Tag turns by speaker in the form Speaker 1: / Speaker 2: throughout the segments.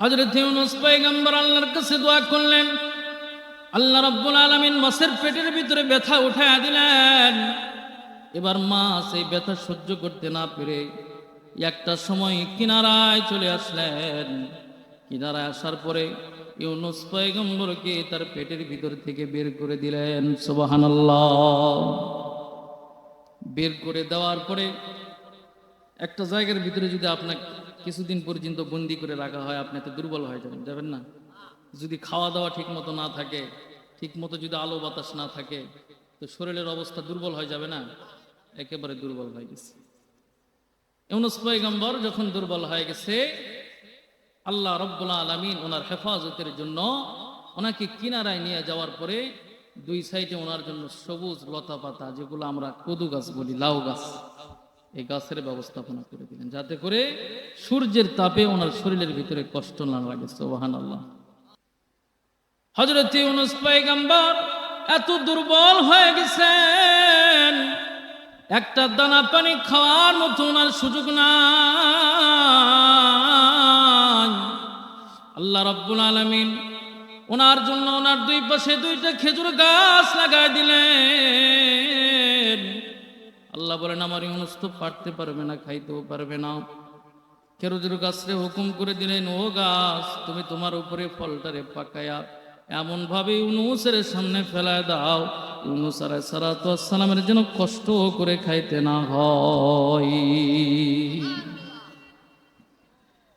Speaker 1: হজরত ইউনুস পয়গম্বর কাছে দোয়া করলেন, আল্লাহ রাব্বুল আলামিন মাছের পেটের ভিতরে ব্যথা উঠায় দিলেন। এবার মাছ এই ব্যথা সহ্য করতে না পেরে একটা সময় কিনারায় চলে আসলেন। কিনারায় আসার পরে ইউনুস পয়গম্বরকে তার পেটের ভিতর থেকে বের করে দিলেন, সুবহানাল্লাহ। বের করে দেওয়ার পরে একটা জায়গার ভিতরে যদি আপনাকে কিছুদিন পর্যন্ত বন্দি করে রাখা হয়, আপনি তো দুর্বল হয়ে যাবেন যাবেন না? যদি খাওয়া দাওয়া ঠিক মতো না থাকে ঠিক মতো যদি আলো বাতাস না থাকে, তো শরীরের অবস্থা দুর্বল হয়ে যাবে না? একেবারে দুর্বল হয়ে গেছে। ইউনুস পয়গম্বর যখন দুর্বল হয়ে গেছে, আল্লাহ রব্বুল আলমিন ওনার হেফাজতের জন্য ওনাকে কিনারায় নিয়ে যাওয়ার পরে দুই সাইডে ওনার জন্য সবুজ লতা পাতা যেগুলো আমরা কদু গাছ বলি, লাউ গাছ। এই গাছের ব্যবস্থাপনা করে দিলেন। যাতে করে সূর্যের তাপে ওনার শরীরের ভিতরে কষ্ট না লাগে সোবাহান আল্লাহ হজরত এত দুর্বল হয়ে গেছেন, একটা দানা পানি খাওয়ার মতো ওনার সুযোগ নাই। আল্লাহ রব্বুল আলমিন ওনার জন্য ওনার দুই পাশে দুইটা খেজুর গাছ লাগাই দিলেন। আল্লাহ বলেন, আমার ইউনুস তো পারতে পারবে না, খাইতেও পারবে না। খেরুজুর গাছরে হুকুম করে দিলেন, ও গাছ, তুমি তোমার উপরে ফলটারে পাকায়া এমন ভাবে ইউনুসের সামনে ফেলায় দাও। ইউনুস আলাই সালামের যেন কষ্ট করে খাইতে না হয়।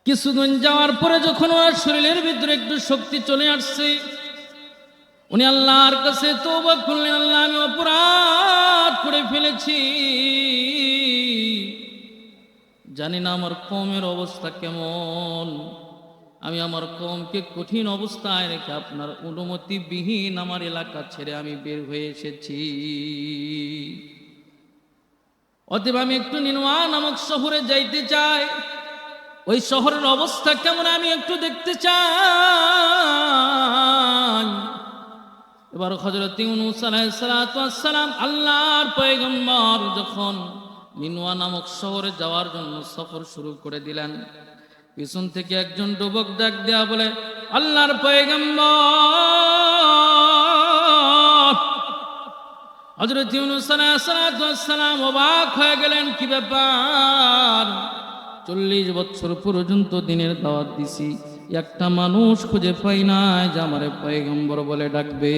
Speaker 1: কিছুদিন যাওয়ার পরে যখন ওনার শরীরের ভিতরে একটু শক্তি চলে আসছে, উনি আল্লাহর কাছে তওবা করলেন, আল্লাহ, আমি অপরাধ করে ফেলেছি। জানি না আমার কমের অবস্থা কেমন। আমি আমার কমকে কঠিন অবস্থায় রেখে আপনার অনুমতিবিহীন আমার এলাকা ছেড়ে আমি বের হয়ে এসেছি। অতএব আমি একটু নিনোয়া নামক শহরে যাইতে চাই। ওই শহরের অবস্থা কেমন আমি একটু দেখতে চাই। এবার হজরত ইউনুস সালাম আল্লাহর পয়গম্বর যখন নিনুয়া নামক শহরে যাওয়ার জন্য সফর শুরু করে দিলেন, পিছন থেকে একজন ডুবক ডাক দেয়া বলে, আল্লাহর পয়গম্বর! হজরত ইউনুস সালাম অবাক হয়ে গেলেন, কি ব্যাপার? চল্লিশ বছর পর্যন্ত দিনের দাওয়াত দিছি একটা মানুষ খুঁজে পাই নাই যে আমার পয়গম্বর বলে ডাকবে।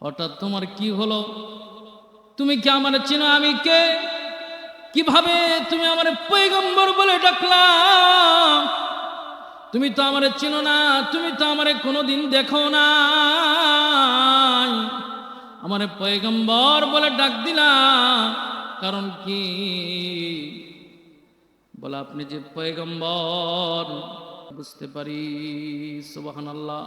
Speaker 1: হঠাৎ তোমার কি হলো? তুমি কি আমার চিনো? আমি কে? কীভাবে তুমি আমার পৈগম্বর বলে ডাকলা? তুমি তো আমার চিনো না, তুমি তো আমারে কোনোদিন দেখো না আমার পৈগম্বর বলে ডাক দিলা, কারণ কি? বলে, আপনি যে পয়গম্বর, বুঝতে পারি সুবাহান আল্লাহ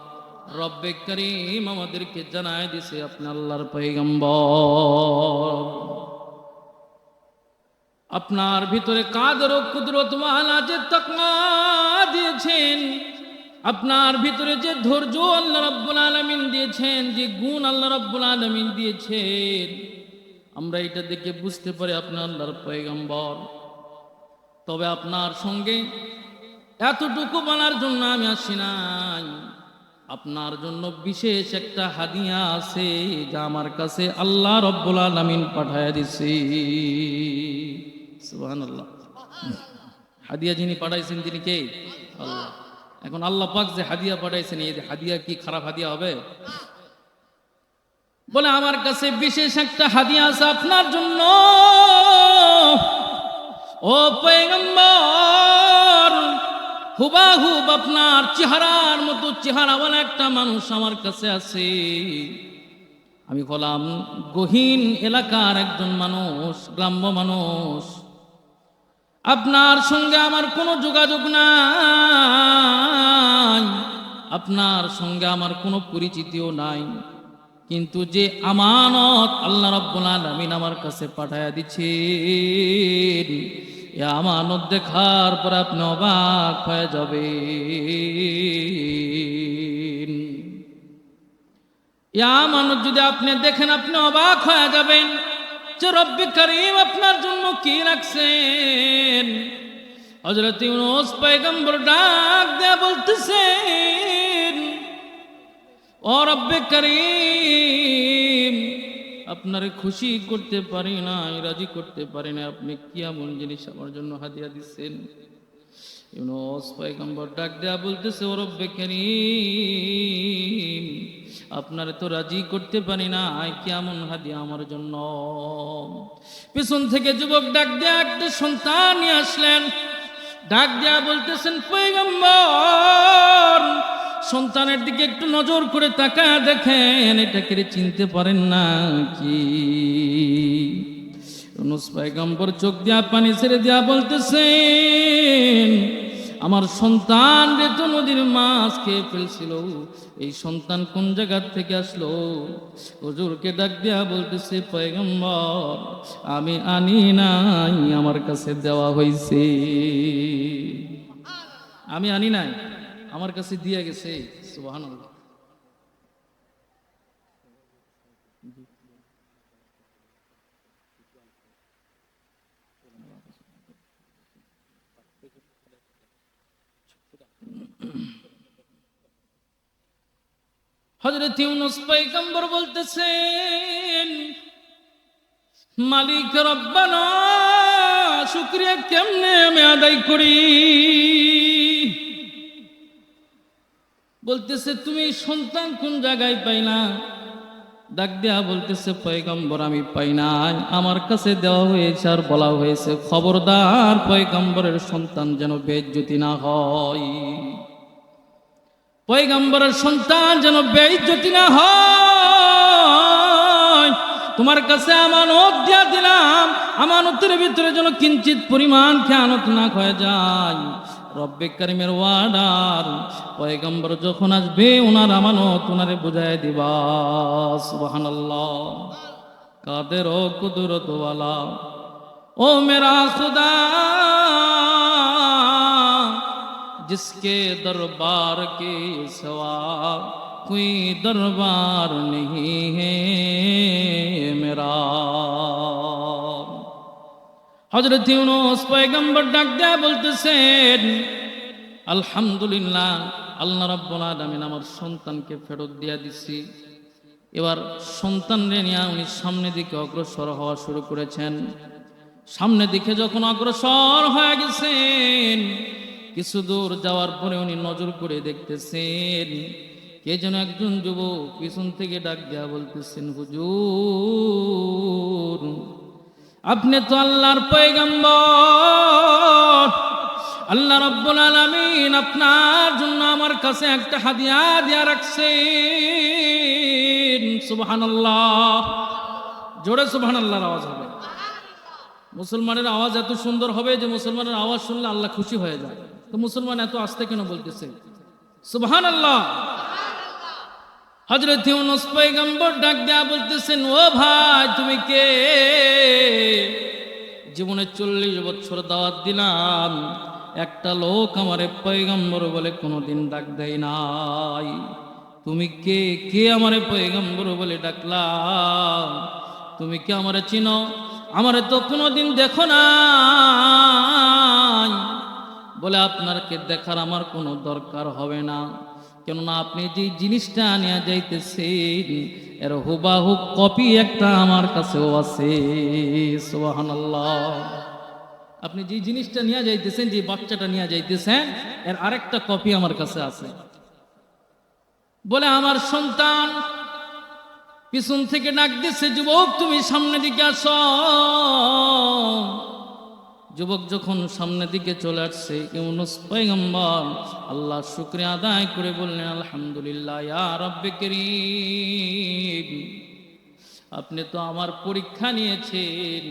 Speaker 1: রব্বে করিম আমাদেরকে জানায় দিছে আপনি আল্লাহর পয়গম্বর। আপনার ভিতরে কাদের ও কুদরত ওয়ালা যে তকমা দিয়েছেন, আপনার ভিতরে যে ধৈর্য আল্লাহ রব্বুল আলমিন দিয়েছেন, যে গুণ আল্লাহ রব্বুল আলমিন দিয়েছেন, আমরা এটা দেখে বুঝতে পারি আপনার আল্লাহর পয়গম্বর। তবে আপনার সঙ্গে এতটুকু বলার জন্য আমি আসি নাই। আপনার জন্য বিশেষ একটা হাদিয়া আছে যা আমার কাছে আল্লাহ রব্বুল আলমিন পাঠায় দিছি। হাদিয়া যিনি পাঠাইছেন তিনি কে? আল্লাহ। এখন আল্লাহ পাক যে হাদিয়া পাঠাইছেন, এই হাদিয়া কি খারাপ হাদিয়া হবে? বলে আমার কাছে বিশেষ একটা হাদিয়া আছে আপনার জন্য। ও পয়গম্বর হুবাহুব আপনার চেহারার মতো চেহারা চেহারাওয়ালা একটা মানুষ আমার কাছে আছে। আমি হলাম গহীন এলাকার একজন মানুষ, গ্রাম্য মানুষ। আপনার সঙ্গে আমার কোনো যোগাযোগ নাই। আপনার সঙ্গে আমার কোনো পরিচিতিও নাই। কিন্তু যে আমানত আল্লাহ রব্বুল আলামিন আমার কাছে পাঠায়া দিচ্ছে এ আমানত দেখার পর আপনি অবাক হয়ে যাবে আমানত যদি আপনি দেখেন, আপনি অবাক হয়ে যাবেন যে রব্বি করিম আপনার জন্য কি রাখছেন। হজরত ইউনুস পয়গম্বর ডাক দেয়া বলতেছেন, ও রব্বে করিম আপনারে খুশি করতে পারি না রাজি করতে পারি না আপনি কি এমন জিনিস আমার জন্য হাদিয়া দিচ্ছেন? ডাক দেয়া বলতেছে আপনারে তো রাজি করতে পারি না কেমন হাদিয়া আমার জন্য? পিছন থেকে যুবক ডাক দেয়া একটা সন্তান আসলেন। ডাক দেয়া বলতেছেন, পয়গম্বর সন্তানের দিকে একটু নজর করে তাকায় দেখেন এটাকে চিনতে পারেন না কি? পয়গম্বর চোখ দিয়া পানি ছেড়ে দিয়া বলতেছেন, আমার সন্তান রে তো নদীর মাছ খেয়ে ফেলছিল। এই সন্তান কোন জায়গার থেকে আসলো? হুজুরকে ডাক দিয়া বলতেছে, পয়গম্বর, আমি আনি নাই, আমার কাছে দেওয়া হয়েছে আমি আনি নাই? আমার কাছে দিয়ে গেছে, সুবহানাল্লাহ। হজরত ইউনুস পয়গম্বর বলতেছেন, মালিক রব্বানা, শুক্রিয়া কেমনে আমি আদায় করি? বলতেছে, তুমি সন্তান কোন জায়গায় পাই না? ডাক দেয়া বলতেছে, পয়গম্বর আমি পাই নাই। আমার কাছে দেওয়া হয়েছে আর বলা হয়েছে, খবরদার পয়গম্বরের সন্তান যেন বেজ্যোতি না হয়। পয়গম্বরের সন্তান যেন বেইজ্জতি না হয়। তোমার কাছে আমানত দিয়া দিলাম আমানতের ভিতরে যেন কিঞ্চিত পরিমাণ খেয়ানত না হয়ে যায় রব্বে কারিমের ওয়ার্ডার পয়গম্বর যখন আসবে ওনার আমানত ওনারে বুঝায় দিবা সুবহানাল্লাহ কাদের ও কুদরত ওয়ালা ও মেরা খুদা जिसके दरबार के सवा कोई दरबार नहीं है मेरा হজরত ইউনুস পয়গম্বর ডাক দেয়া বলতেছেন, আলহামদুলিল্লাহ, আল্লাহ রাব্বুল আলামিন আমার সন্তানকে ফেরত দিয়া দিছি। এবার সন্তান নিয়ে উনি সামনের দিকে অগ্রসর হওয়া শুরু করেছেন। সামনের দিকে যখন অগ্রসর হয়ে গেছেন, কিছু দূর যাওয়ার পরে উনি নজর করে দেখতেছেন, কে যেন একজন যুবক পিছন থেকে ডাক দেয়া বলতেছেন, হুজুর আপনি তো আল্লাহর পয়গম্বর। আল্লাহ রব্বুল আলামিন আপনার জন্য আমার কাছে একটা হাদিয়া দিয়া রাখছেন। সুবহানাল্লাহ। জোরে সুবহানাল্লাহর আওয়াজ হবে। মুসলমানের আওয়াজ এত সুন্দর হবে যে মুসলমানের আওয়াজ শুনলে আল্লাহ খুশি হয়ে যায়। তো মুসলমান এত আস্তে কেন বলতেছে? সুবহান আল্লাহ হজরত ইউনুস পয়গম্বর ডাক দেয়া বলতেছেন, ও ভাই, তুমি কে? জীবনে চল্লিশ বছর দাওয়াত দিলাম। একটা লোক আমারে পয়গম্বর বলে কোনোদিন ডাক দেয় নাই। তুমি কে? কে আমারে পয়গম্বর বলে ডাকলাম? তুমি কে আমারে চিনো? আমারে তো কোনোদিন দেখো না বলে, আপনারকে দেখার আমার কোনো দরকার হবে না। কেননা আপনি যে জিনিসটা নিয়ে যাইতেছেন, এর হুবাহু কপি একটা আমার কাছেও আছে। আপনি যে জিনিসটা নিয়ে যাইতেছেন, যে বাচ্চাটা নিয়ে যাইতেছেন, এর আরেকটা কপি আমার কাছে আছে। বলে, আমার সন্তান, পিছন থেকে ডাক দিচ্ছে যুবক, তুমি সামনে দিকে আসো। যুবক যখন সামনের দিকে চলে আসছে, ইউনুস পয়গম্বর আল্লাহ শুক্রিয়া আদায় করে বললেন, আলহামদুলিল্লাহ রব্বে করিম। আপনি তো আমার পরীক্ষা নিয়েছেন,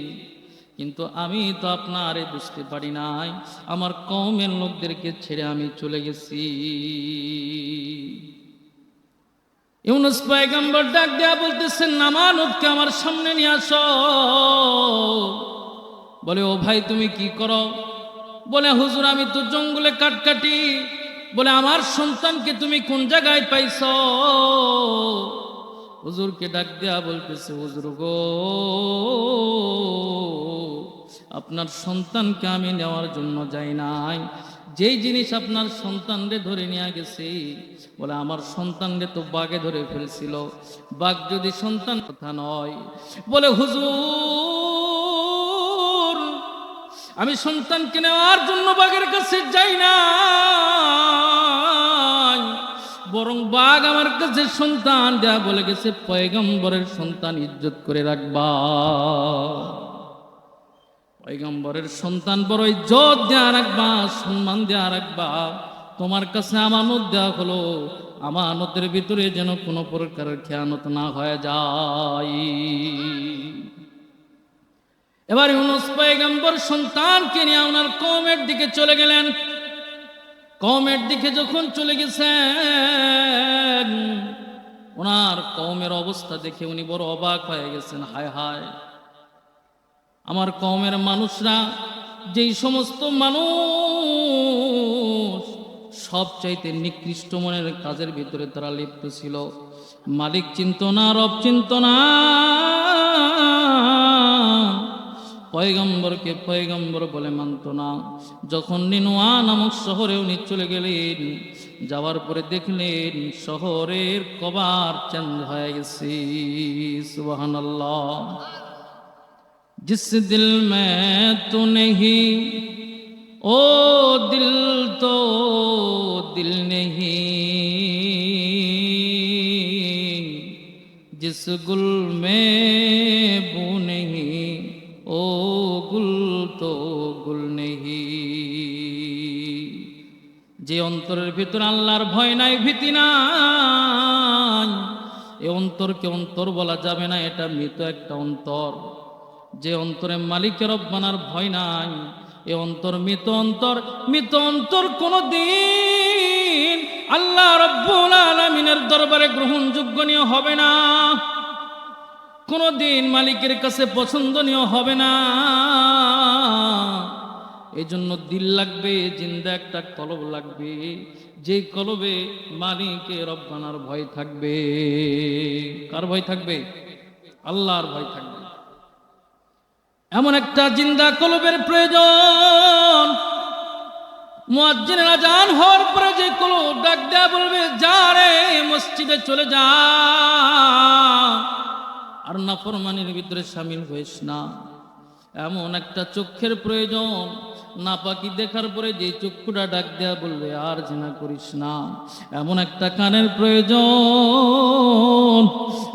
Speaker 1: কিন্তু আমি তো আপনারে বুঝতে পারি নাই। আমার কমের লোকদেরকে ছেড়ে আমি চলে গেছি। ইউনুস পয়গম্বর ডাক দেয়া বলতেছেন নামানুদকে আমার সামনে নিয়ে আসো। বলে, ও ভাই, তুমি কি করো? বলে, হুজুর, আমি তো জঙ্গলে কাটকাটি। বলে, আমার সন্তানকে তুমি কোন জায়গায় পাইছ? হুজুরকে ডাক দেয়া বলতেছে, হুজুর গো, আপনার সন্তানকে আমি নেওয়ার জন্য যাই নাই। যেই জিনিস আপনার সন্তানরে ধরে নিয়ে গেছে, বলে, আমার সন্তানরে তো বাঘে ধরে ফেলছিল। বাঘ যদি সন্তান কথা নয়, বলে, হুজুর আমি সন্তানকে নেওয়ার জন্য বাঘের কাছে যাই না বরং বাঘ আমার কাছে সন্তান দেয়া বলে গেছে, পয়গম্বরের সন্তান ইজ্জত করে রাখবা। পয়গম্বরের সন্তান বড় ইজ্জত দেয়া রাখবা, সম্মান দেয়া রাখবা। তোমার কাছে আমানত দেওয়া হলো, আমানতের ভিতরে যেন কোনো প্রকারের খেয়ানত না হয়ে যায়। এবার ইউনুস পয়গম্বর সন্তানকে নিয়ে ওনার কমের দিকে চলে গেলেন। কমের দিকে যখন চলে গেছেন, ওনার কমের অবস্থা দেখে উনি বড় অবাক হয়ে গেছেন, হায় হায়। আমার কমের মানুষরা, যেই সমস্ত মানুষ, সবচাইতে নিকৃষ্ট মনের কাজের ভিতরে তারা লিপ্ত ছিল। মালিক চিন্ত না, রব চিন্ত না। পয়গম্বরকে পয়গম্বর বলে মানত না যখন নিনুয়া নামক শহরে উনি চলে গেলেন যাওয়ার পরে দেখলেন শহরের কবার চেঞ্জ হয়ে গেছে সুবহানাল্লাহ जिस दिल में तू नहीं ओ दिल तो दिल नहीं जिस गुल में যে অন্তরের ভিতর আল্লাহর ভয় নাই, ভীতি নাই, এ অন্তরকে অন্তর বলা যাবে না, এটা মৃত একটা অন্তর। যে অন্তরে মালিকের রব্বানার ভয় নাই, এ অন্তর মৃত অন্তর। মৃত অন্তর কোনো দিন আল্লাহ রব্বুল আলমিনের দরবারে গ্রহণযোগ্য নিয়ে হবে না। কোনো দিন মালিকের কাছে পছন্দনীয় হবে না। এই জন্য দিল লাগবে, জিন্দা একটা কলব লাগবে। যে কলবে মালিকের রব্বানার ভয় থাকবে। কার ভয় থাকবে? আল্লাহর ভয় থাকবে। এমন একটা জিন্দা কলবের প্রয়োজন। মুয়াজ্জিনের আজান হওয়ার পরে যে কলব ডাক দেয়া বলবে, যা রে, মসজিদে চলে যা। আর নাফরমানির ভিতরে সামিল হইস না। এমন একটা চক্ষের প্রয়োজন। না পাকি দেখার পরে যে চক্ষুটা ডাক দেয়া বলবে, আর জিনা করিস না। এমন একটা কানের প্রয়োজন।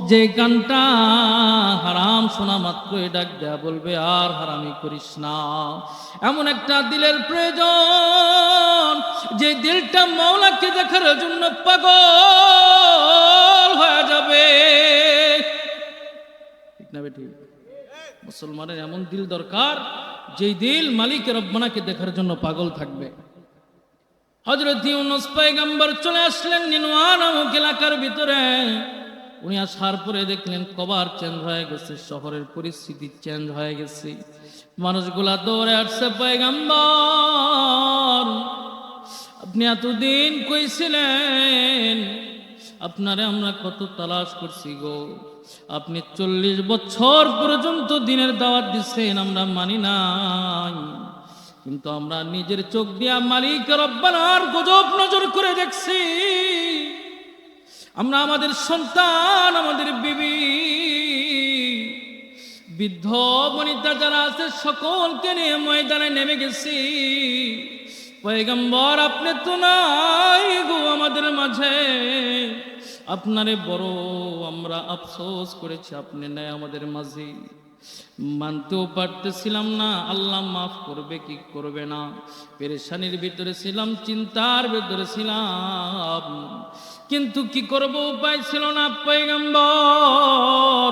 Speaker 1: যে কানটা হারাম শোনা মাত্রই ডাক দেয়া বলবে, আর হারামি করিস না। এমন একটা দিলের প্রয়োজন। যে দিলটা মাওলাকে দেখার জন্য পাগল হয়ে যাবে। ঠিক না বেটি মুসলমানের এমন দিল দরকার যেই দিল মালিকের রব্বানাকে দেখার জন্য পাগল থাকবে। হজরত ইউনুস পয়গম্বর চলে আসলেন নিনুয়া নামক এলাকার ভিতরে। উনি আসার পরে দেখলেন কবার চেঞ্জ হয়ে গেছে, শহরের পরিস্থিতি চেঞ্জ হয়ে গেছে। মানুষগুলা দৌড়ে আসছে, পয়গম্বর, আপনি এতদিন কইছিলেন আপনারে আমরা কত তালাশ করছি গো। আপনি চল্লিশ বছর পর্যন্ত দিনের দাওয়াত দিচ্ছেন, আমরা মানি নাই। কিন্তু আমরা নিজের চোখ দিয়া মালিক রব্বানার গজব নজর করে দেখছি। আমরা আমাদের সন্তান, আমাদের বিবি। বৃদ্ধ বনিতা যারা আছে, সকলকে নিয়ে ময়দানে নেমে গেছি। পয়গম্বর, আপনি তো নাই গো আমাদের মাঝে। আপনারে বড় আমরা আফসোস করেছি, আপনি নাই আমাদের মাঝে। মানতেও পারতেছিলাম না, আল্লাহ মাফ করবে কি করবে না। পেরেশানির ভিতরে ছিলাম, চিন্তার ভিতরে ছিলাম। কিন্তু কি করব, উপায় ছিল না, পয়গম্বর।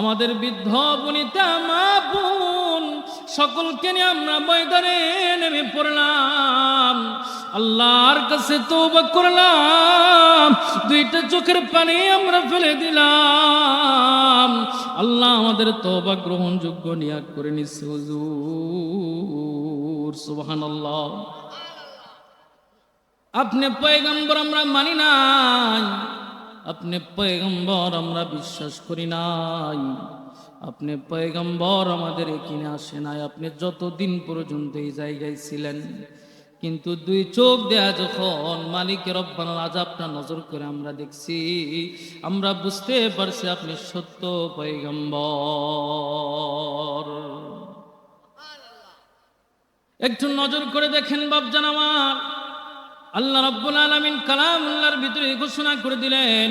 Speaker 1: আমাদের বৃদ্ধ বনিতা মা সকলকে নিয়ে আমরা ময়দানে নেমে পড়লাম। আল্লাহর কাছে তৌবা করলাম। দুইটা চোখের পানি আমরা ফেলে দিলাম। আল্লাহ আমাদের তৌবা গ্রহণযোগ্য নিয়াদ করে নিচ্ছে হুজুর। সুবহানাল্লাহ। আপনি পয়গম্বর আমরা মানি নাই। আপনি পয়গম্বর আমরা বিশ্বাস করি নাই। আপনি পয়গম্বর আমাদের এখানে আসে নাই, আপনি যতদিন পর্যন্ত এই জায়গায় ছিলেন। কিন্তু দুই চোখ দেয়া যখন মালিকের রব্বানার আজাবটা নজর করে আমরা দেখছি, আমরা বুঝতে পারছি আপনি সত্য পয়গম্বর। একটু নজর করে দেখেন বাপজান আমার। আল্লাহ রাব্বুল কালাম কালামুল্লাহর ভিতরে ঘোষণা করে দিলেন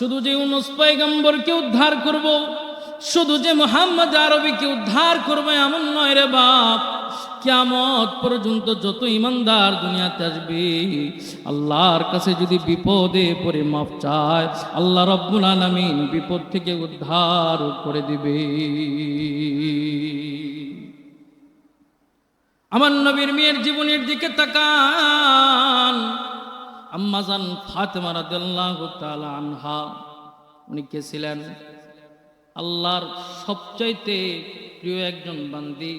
Speaker 1: শুধু যে উনুস পয়গম্বরকে উদ্ধার করব, শুধু যে মোহাম্মদ আরবিকে উদ্ধার করবে এমন নয় রে বাপ। কিয়ামত পর্যন্ত যত ইমানদার দুনিয়াতে আসবে, আল্লাহর কাছে যদি বিপদে পড়ে মাপ চায়, আল্লাহ রব্বুল আলামিন বিপদ থেকে উদ্ধার করে দিবে। আমার নবীর মেয়ের জীবনের দিকে তাকান। আম্মাজান ফাতেমা রাদিয়াল্লাহু তাআলা আনহা, উনি কে ছিলেন? আল্লাহর সবচাইতে প্রিয় একজন বান্দি,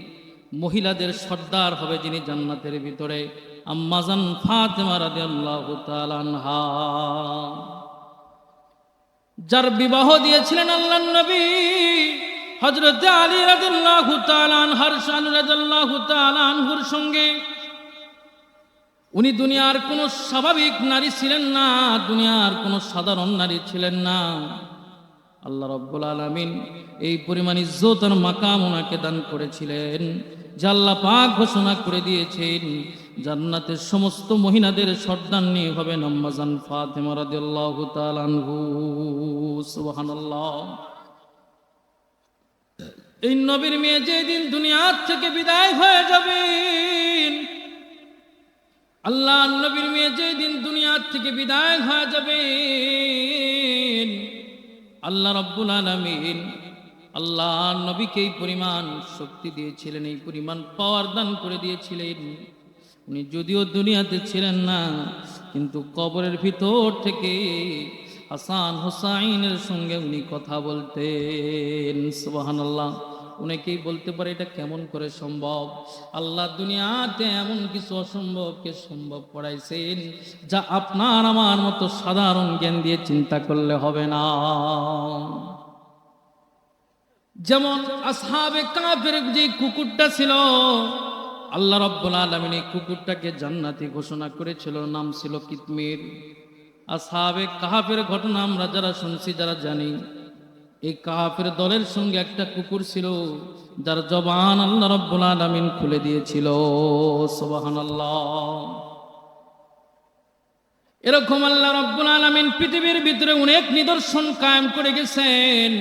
Speaker 1: মহিলাদের সর্দার হবে যিনি জান্নাতের ভিতরে। আম্মাজান ফাতেমা রাদিয়াল্লাহু তাআলা আনহা। যার বিবাহ দিয়েছিলেন আল্লাহর নবী হজরত আলী রাদিয়াল্লাহু তাআলা আনহার শান রাদিয়াল্লাহু তাআলা সঙ্গে উনি দুনিয়ার কোনো স্বাভাবিক নারী ছিলেন না, দুনিয়ার কোনো সাধারণ নারী ছিলেন না। আল্লাহ রব্বুল আলামিন এই পরিমাণ ইজ্জত আর মাকাম ওনাকে দান করেছিলেন আল্লাহ পাক ঘোষণা করে দিয়েছেন, জান্নাতের সমস্ত মহিলাদের নিয়ে হবে নাম্মাজান এই নবীর মেয়ে যেদিন দুনিয়ার থেকে বিদায় হয়ে যাবেন আল্লাহ নবীর মেয়ে যেদিন দুনিয়ার থেকে বিদায় হয়ে যাবে, আল্লাহ রব্বুল আলমিন আল্লাহ নবীকে এই পরিমাণ শক্তি দিয়েছিলেন, এই পরিমাণ পাওয়ার দান করে দিয়েছিলেন। উনি যদিও দুনিয়াতে ছিলেন না, কিন্তু কবরের ভিতর থেকে হাসান হোসাইনের সঙ্গে উনি কথা বলতেন, সুবহানাল্লাহ। অনেকেই বলতে পারে এটা কেমন করে সম্ভব? আল্লাহ দুনিয়াতে এমন কিছু অসম্ভবকে সম্ভব করাইছেন যা আপনার আমার মতো সাধারণ জ্ঞান দিয়ে চিন্তা করলে হবে না। যেমন আসহাবে কাফের যে কুকুরটা ছিল, আল্লাহ রব্বুল আলমিন এই কুকুরটাকে জান্নাতি ঘোষণা করেছিল, নাম ছিল কিতমির। আসহাবে কাহাফের ঘটনা আমরা যারা শুনছি, যারা জানি এই কাফের দলের সঙ্গে একটা কুকুর ছিল, যার জবান আল্লাহ রব্বুল আলমিন খুলে দিয়েছিল। সোবাহান এরকম আল্লাহ রব্বুল আলমিন পৃথিবীর ভিতরে অনেক নিদর্শন কায়েম করে গেছেন।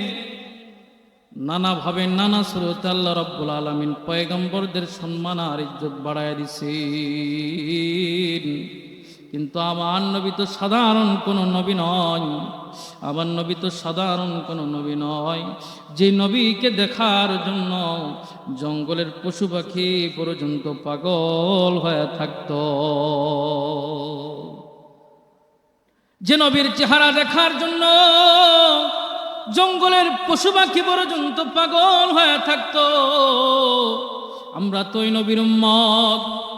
Speaker 1: নানাভাবে নানা স্রোতে আল্লাহ রব্বুল আলমিন পয়গম্বরদের সম্মান আর ইজ্জত বাড়ায় দিছেন। কিন্তু আমার নবী তো সাধারণ কোনো নবী নয়। আমার নবী তো সাধারণ কোনো নবী নয়। যে নবীকে দেখার জন্য জঙ্গলের পশু পাখি পর্যন্ত পাগল হয়ে থাকত। যে নবীর চেহারা দেখার জন্য জঙ্গলের পশু পাখি পর্যন্ত পাগল হয়ে থাকত। আমরা তো নবীর উম্মত।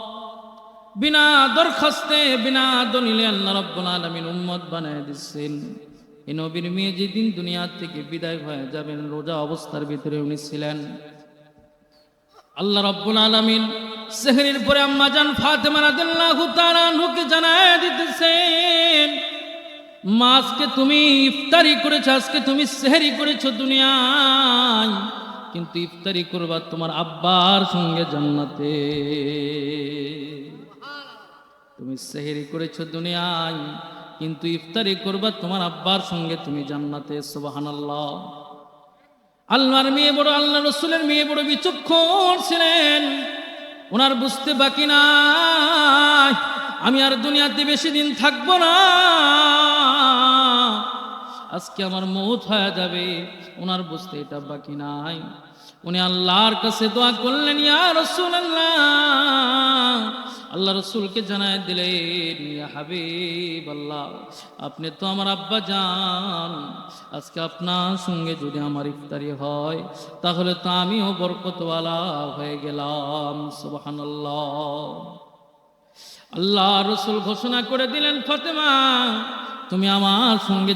Speaker 1: বিনা দরখাস্তে, বিনা দলিলে আল্লাহ রব্বুল আলামিন উম্মত বানায় দিচ্ছেন। এই নবীর মেয়ে যেদিন দুনিয়া থেকে বিদায় হয়ে যাবেন, রোজা অবস্থার ভিতরে উনি ছিলেন। আল্লাহ রব্বুল আলামিন সেহরির পরে আম্মা জান ফাতেমা রাদিয়াল্লাহু তাআলা আনহুকে জানায় দিতেছেন, মা, আজকে তুমি ইফতারি করেছ, আজকে তুমি সেহরি করেছ দুনিয়ায়, কিন্তু ইফতারি করবা তোমার আব্বার সঙ্গে জান্নাতে। তুমি সেহেরি করেছ দুনিয়ায়, কিন্তু ইফতারি করবা তোমার আব্বার সঙ্গে তুমি জান্নাতে, সুবহানাল্লাহ। আল্লাহর মেয়ে বড়, আল্লাহ রসুলের মেয়ে বড় বিচক্ষণ ছিলেন। ওনার বুঝতে বাকি নাই, আমি আর দুনিয়াতে বেশি দিন থাকব না। আজকে আমার মৌত হয়ে যাবে, ওনার বুঝতে এটা বাকি নাই। উনি আল্লাহর কাছে দোয়া করলেন, ইয়া রাসূলুল্লাহ আল্লাহ রসুলকে জানায় দিলেন আল্লাহ আপনি তো আমার আব্বা যান আজকে আপনার সঙ্গে যদি আমার ইফতারি হয়, তাহলে তো আমিও বরকতওয়ালা হয়ে গেলাম। সুবহানাল্লাহ। আল্লাহ রসুল ঘোষণা করে দিলেন, ফতেমা, তুমি আমার সঙ্গে